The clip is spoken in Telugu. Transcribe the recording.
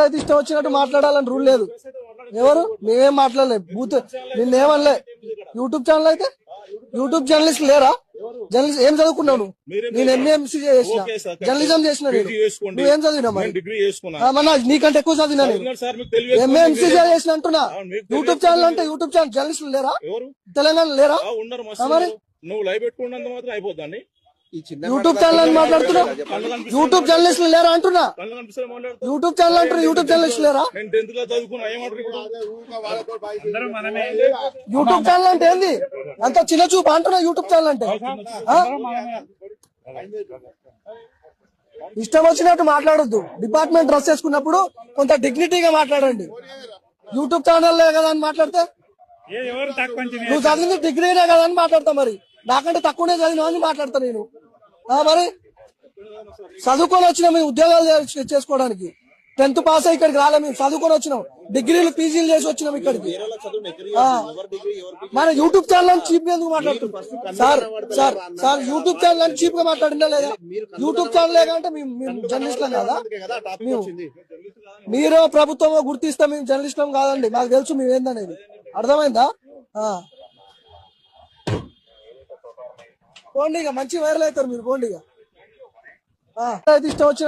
అయితే ఇష్టం వచ్చినట్టు మాట్లాడాలని రూల్ లేదు. ఎవరు? మేమేం మాట్లాడలేదు బూత్ నిన్నేమనలే. యూట్యూబ్ ఛానల్ అయితే? యూట్యూబ్ జర్నలిస్ట్ లేరా? జర్నలిస్ట్ ఏం చదువుకున్నావు నువ్వు? నేను ఎంఏఎంసీ చేసిన. జర్నలిజం చేసిన నేను. నువ్వేం చదివినా మరి? నేను మరి నాకు నీకంటే ఎక్కువ చదివినా నేను. ఎంఏఎంసీ చేసిన అంటున్నా. యూట్యూబ్. ఛానల్ అంటే యూట్యూబ్ ఛానల్. జర్నలిస్టులు లేరా? తెలంగాణ లేరా? మరి? నువ్వు లైవ్ పెట్టుకున్నంత మాత్రం అయిపోద్దండి. యూట్యూబ్ ఛానల్ అని మాట్లాడుతున్నావు? యూట్యూబ్ జర్నలిస్టులు లేరా అంటున్నా? యూట్యూబ్ ఛానల్ అంటారు యూట్యూబ్ జర్నలిస్టులు లేరా? యూట్యూబ్ ఛానల్ అంటే ఏంది? అంత చిన్న చూపు అంటున్నా యూట్యూబ్ ఛానల్ అంటే? ఇష్టం వచ్చినట్టు మాట్లాడొద్దు. డిపార్ట్మెంట్ డ్రెస్ వేసుకున్నప్పుడు కొంత డిగ్నిటీగా మాట్లాడండి. యూట్యూబ్ ఛానల్ కదా అని మాట్లాడితే? నువ్వు చదివింది డిగ్రీనే కదా అని మాట్లాడతా మరి. నాకంటే తక్కువనే చదివినా అని మాట్లాడతా నేను. మరి? చదువుకొని వచ్చినాం మేము ఉద్యోగాలు చేసుకోవడానికి. టెన్త్ పాస్ అయ్యి ఇక్కడికి రాలే మేము చదువుకొని వచ్చినాం. డిగ్రీలు పీజీలు చేసి వచ్చినాం ఇక్కడికి. మన యూట్యూబ్ ఛానల్ అని చీప్ ఎందుకు మాట్లాడుతున్నాం sir sir sir YouTube channel అని చీప్గా మాట్లాడినా లేదా? యూట్యూబ్ ఛానల్ లేదంటే మేము మేము జర్నలిస్టులం కదా? మేము మీరు ప్రభుత్వం గుర్తిస్తే మేము జర్నలిస్టులం కాదండి. మాకు తెలుసు మేము ఏందనేది. అర్థమైందా? పోండి ఇక మంచి వైరల్ అవుతారు మీరు పోండి ఇక ఆ. అయితే ఇష్టం వచ్చిన